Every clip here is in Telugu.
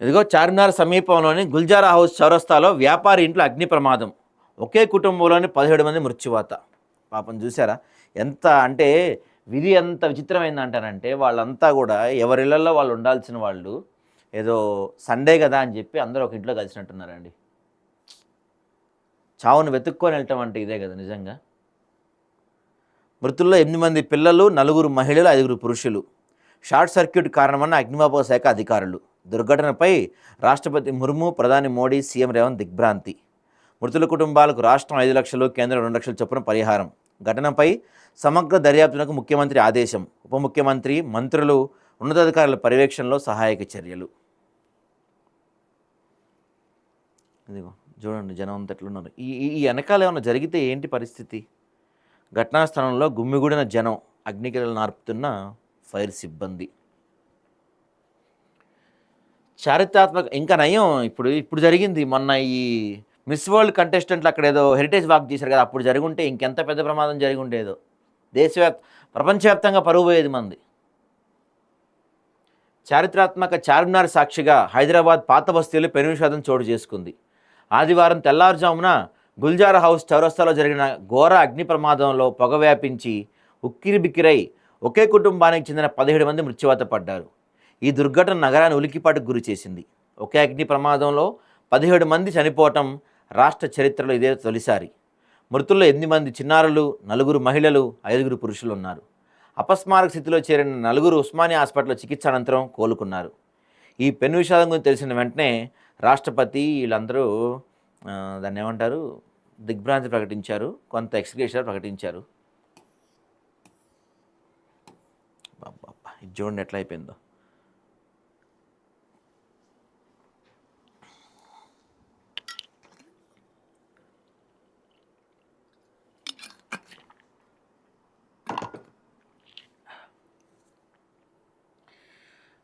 ఇదిగో చార్మినార్ సమీపంలోని గుల్జారా హౌస్ చౌరస్తాలో వ్యాపారి ఇంట్లో అగ్ని ప్రమాదం. ఒకే కుటుంబంలోని పదిహేడు మంది మృత్యువాత. పాపం చూసారా ఎంత అంటే విధి ఎంత విచిత్రమైంది అంటారంటే వాళ్ళంతా కూడా ఎవరిళ్ళలో వాళ్ళు ఉండాల్సిన వాళ్ళు ఏదో సండే కదా అని చెప్పి అందరూ ఒక ఇంట్లో కలిసినట్టున్నారండి. చావును వెతుక్కొని వెళ్ళటం అంటే ఇదే కదా నిజంగా. మృతుల్లో ఎనిమిది మంది పిల్లలు నలుగురు మహిళలు ఐదుగురు పురుషులు. షార్ట్ సర్క్యూట్ కారణమన్న అగ్నిమాపక శాఖ అధికారులు. దుర్ఘటనపై రాష్ట్రపతి ముర్ము ప్రధాని మోడీ సీఎం రేవంత్ దిగ్భ్రాంతి. మృతుల కుటుంబాలకు రాష్ట్రం ఐదు లక్షలు కేంద్రం రెండు లక్షల చొప్పున పరిహారం. ఘటనపై సమగ్ర దర్యాప్తునకు ముఖ్యమంత్రి ఆదేశం. ఉప ముఖ్యమంత్రి మంత్రులు ఉన్నతాధికారుల పర్యవేక్షణలో సహాయక చర్యలు. ఇదిగో చూడండి జనం అంత ఎట్లున్నారు. ఈ- ఈ వెనకాల ఏమైనా జరిగితే ఏంటి పరిస్థితి? ఘటనా స్థలంలో గుమ్మిగూడిన జనం అగ్నికిరలు నార్పుతున్న ఫైర్ సిబ్బంది. చారిత్రాత్మక ఇంకా నయం. ఇప్పుడు ఇప్పుడు జరిగింది. మొన్న ఈ మిస్ వరల్డ్ కంటెస్టెంట్లు అక్కడ ఏదో హెరిటేజ్ వాక్ చేశారు కదా అప్పుడు జరుగుంటే ఇంకెంత పెద్ద ప్రమాదం జరిగి ఉండేదో దేశవ్యాప్త ప్రపంచవ్యాప్తంగా పరువు పోయేది మంది. చారిత్రాత్మక చార్మినార్ సాక్షిగా హైదరాబాద్ పాత బస్తీలో పెనుషాదం చోటు చేసుకుంది. ఆదివారం తెల్లారుజామున గుల్జారా హౌస్ చౌరస్తాలో జరిగిన ఘోర అగ్ని ప్రమాదంలో పొగ వ్యాపించి ఉక్కిరి బిక్కిరై ఒకే కుటుంబానికి చెందిన పదిహేడు మంది మృత్యువాత పడ్డారు. ఈ దుర్ఘటన నగరాన్ని ఉలికిపాటుకు గురి చేసింది. ఒకే అగ్ని ప్రమాదంలో పదిహేడు మంది చనిపోవటం రాష్ట్ర చరిత్రలో ఇదే తొలిసారి. మృతుల్లో ఎనిమిది మంది చిన్నారులు నలుగురు మహిళలు ఐదుగురు పురుషులు ఉన్నారు. అపస్మారక స్థితిలో చేరిన నలుగురు ఉస్మానియా హాస్పిటల్లో చికిత్స అనంతరం కోలుకున్నారు. ఈ పెను విషాదం గురించి తెలిసిన వెంటనే రాష్ట్రపతి వీళ్ళందరూ దాన్ని ఏమంటారు? దిగ్భ్రాంతి ప్రకటించారు. కొంత ఎక్స్గ్రేషన్ ప్రకటించారు. ఇది చూడండి ఎట్లా అయిపోయిందో.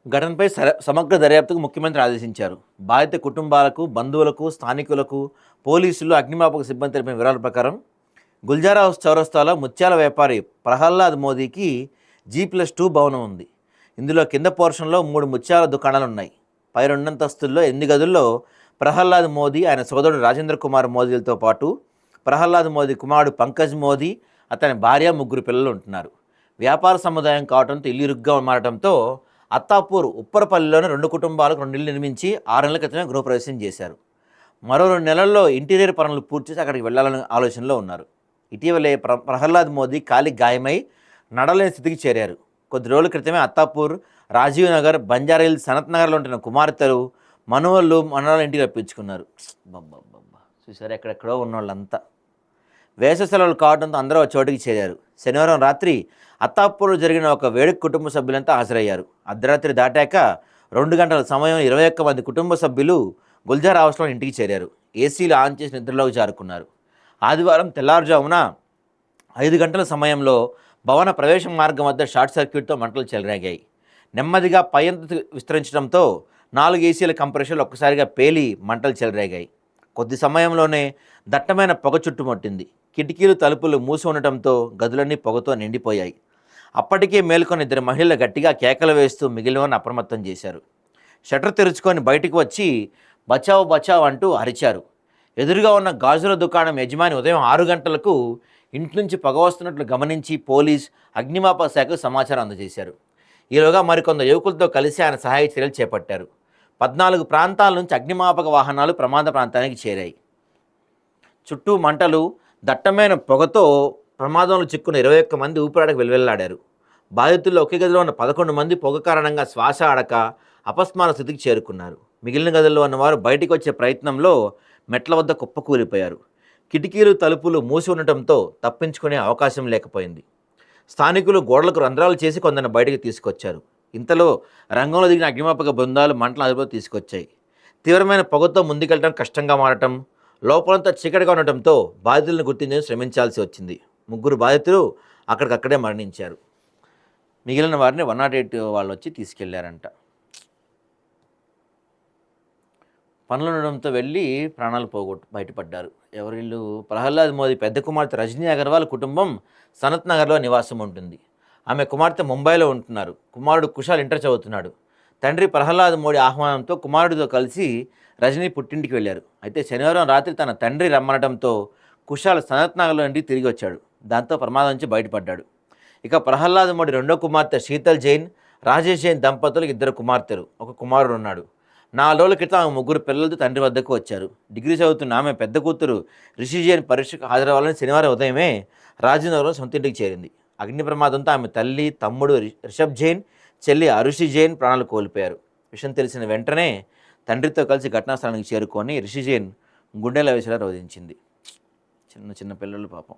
ఘటనపై సమగ్ర దర్యాప్తుకు ముఖ్యమంత్రి ఆదేశించారు. బాధిత కుటుంబాలకు బంధువులకు స్థానికులకు పోలీసులు అగ్నిమాపక సిబ్బంది తెలిపిన వివరాల ప్రకారం గుల్జారా చౌరస్తాలో ముత్యాల వ్యాపారి ప్రహ్లాద్ మోదీకి జీ ప్లస్ టూ భవనం ఉంది. ఇందులో కింద పోర్షన్లో మూడు ముత్యాల దుకాణాలు ఉన్నాయి పై రెండంతస్తుల్లో ఎనిమిది గదుల్లో ప్రహ్లాద్ మోదీ ఆయన సోదరుడు రాజేంద్ర కుమార్ మోదీలతో పాటు ప్రహ్లాద్ మోదీ కుమారుడు పంకజ్ మోదీ అతని భార్య ముగ్గురు పిల్లలు ఉంటున్నారు. వ్యాపార సముదాయం కావడంతో ఇల్లు ఇరుగ్గా మారడంతో అత్తాపూర్ ఉప్పరపల్లిలోని రెండు కుటుంబాలకు రెండు ఇళ్ళు నిర్మించి ఆరు నెలల క్రితమే గృహప్రవేశం చేశారు. మరో రెండు నెలల్లో ఇంటీరియర్ పనులు పూర్తి చేసి అక్కడికి వెళ్ళాలనే ఆలోచనలో ఉన్నారు. ఇటీవలే ప్ర ప్రహ్లాద్ మోదీ కాలి గాయమై నడలేని స్థితికి చేరారు. కొద్ది రోజుల క్రితమే అత్తాపూర్ రాజీవ్ నగర్ బంజారా సనత్ నగర్లో ఉంటున్న కుమార్తెలు మనవళ్ళు మనవాళ్ళ ఇంటికి రప్పించుకున్నారు. బబ్బబ్బబ్బా చూసారు ఎక్కడెక్కడో ఉన్న వాళ్ళంతా వేసవి సెలవులు కావడంతో అందరూ ఒక చోటికి చేరారు. శనివారం రాత్రి అత్తాపూర్లో జరిగిన ఒక వేడుక కుటుంబ సభ్యులంతా హాజరయ్యారు. అర్ధరాత్రి దాటాక రెండు గంటల సమయం ఇరవై ఒక్క మంది కుటుంబ సభ్యులు గుల్జార్ హౌస్లో ఇంటికి చేరారు. ఏసీలు ఆన్ చేసి నిద్రలోకి జారుకున్నారు. ఆదివారం తెల్లారుజామున ఐదు గంటల సమయంలో భవన ప్రవేశ మార్గం వద్ద షార్ట్ సర్క్యూట్తో మంటలు చెలరేగాయి. నెమ్మదిగా పైంత విస్తరించడంతో నాలుగు ఏసీల కంప్రెషర్లు ఒక్కసారిగా పేలి మంటలు చెలరేగాయి. కొద్ది సమయంలోనే దట్టమైన పొగ చుట్టుముట్టింది. కిటికీలు తలుపులు మూసి ఉండటంతో గదులన్నీ పొగతో నిండిపోయాయి. అప్పటికే మేల్కొని ఇద్దరు మహిళలు గట్టిగా కేకలు వేస్తూ మిగిలిన అప్రమత్తం చేశారు. షట్టర్ తెరుచుకొని బయటికి వచ్చి బచావ్ బచావ్ అంటూ అరిచారు. ఎదురుగా ఉన్న గాజుల దుకాణం యజమాని ఉదయం ఆరు గంటలకు ఇంటి నుంచి పొగ వస్తున్నట్లు గమనించి పోలీస్ అగ్నిమాపక శాఖకు సమాచారం అందజేశారు. ఈలోగా మరికొందరు యువకులతో కలిసి ఆయన సహాయ చర్యలు చేపట్టారు. పద్నాలుగు ప్రాంతాల నుంచి అగ్నిమాపక వాహనాలు ప్రమాద ప్రాంతానికి చేరాయి. చుట్టూ మంటలు దట్టమైన పొగతో ప్రమాదంలో చిక్కున్న ఇరవై ఒక్క మంది ఊపిరాడకు వెలువెల్లాడారు. బాధితుల్లో ఒకే గదిలో ఉన్న పదకొండు మంది పొగ కారణంగా శ్వాస ఆడక అపస్మార స్థితికి చేరుకున్నారు. మిగిలిన గదుల్లో ఉన్నవారు బయటికి వచ్చే ప్రయత్నంలో మెట్ల వద్ద కుప్పకూలిపోయారు కిటికీలు తలుపులు మూసి ఉండటంతో తప్పించుకునే అవకాశం లేకపోయింది. స్థానికులు గోడలకు రంధ్రాలు చేసి కొందరిని బయటికి తీసుకొచ్చారు. ఇంతలో రంగంలో దిగిన అగ్నిమాపక బృందాలు మంటల అదుపులో తీసుకొచ్చాయి. తీవ్రమైన పొగతో ముందుకెళ్ళడం కష్టంగా మారటం లోపలంతా చీకటిగా ఉండటంతో బాధితులను గుర్తించడం శ్రమించాల్సి వచ్చింది. ముగ్గురు బాధితులు అక్కడికక్కడే మరణించారు. మిగిలిన వారిని వన్ నాట్ ఎయిట్ వాళ్ళు వచ్చి తీసుకెళ్ళారంట. పనులు ఉండడంతో వెళ్ళి ప్రాణాలు పోగొట్టు బయటపడ్డారు. ఎవరిల్లు ప్రహ్లాద్ మోదీ పెద్ద కుమార్తె రజనీ అగర్వాల్ కుటుంబం సనత్ నగర్లో నివాసం ఉంటుంది. ఆమె కుమార్తె ముంబైలో ఉంటున్నారు. కుమారుడు కుషాల్ ఇంటర్ చదువుతున్నాడు. తండ్రి ప్రహ్లాద్ మోడీ ఆహ్వానంతో కుమారుడితో కలిసి రజనీ పుట్టింటికి వెళ్ళారు. అయితే శనివారం రాత్రి తన తండ్రి రమ్మనడంతో కుషాల్ సనత్నగర్లో నుండి తిరిగి వచ్చాడు. దాంతో ప్రమాదం నుంచి బయటపడ్డాడు. ఇక ప్రహ్లాద్ మోడీ రెండో కుమార్తె శీతల్ జైన్ రాజేష్ జైన్ దంపతులకు ఇద్దరు కుమార్తెలు. ఒక కుమారుడు ఉన్నాడు. నాలుగు రోజుల క్రితం ఆమె ముగ్గురు పిల్లలతో తండ్రి వద్దకు వచ్చారు. డిగ్రీ చదువుతున్న ఆమె పెద్ద కూతురు రిషి జైన్ పరీక్షకు హాజరవ్వాలని శనివారం ఉదయమే రాజనగరంలో సొంత ఇంటికి చేరింది. అగ్ని ప్రమాదంతో ఆమె తల్లి తమ్ముడు రి- రిషబ్ జైన్ చెల్లి అరుషి జైన్ ప్రాణాలు కోల్పోయారు. విషయం తెలిసిన వెంటనే తండ్రితో కలిసి ఘటనాస్థలానికి చేరుకొని రిషి జైన్ గుండెల వేసేలా రోధించింది. చిన్న చిన్న పిల్లలు పాపం.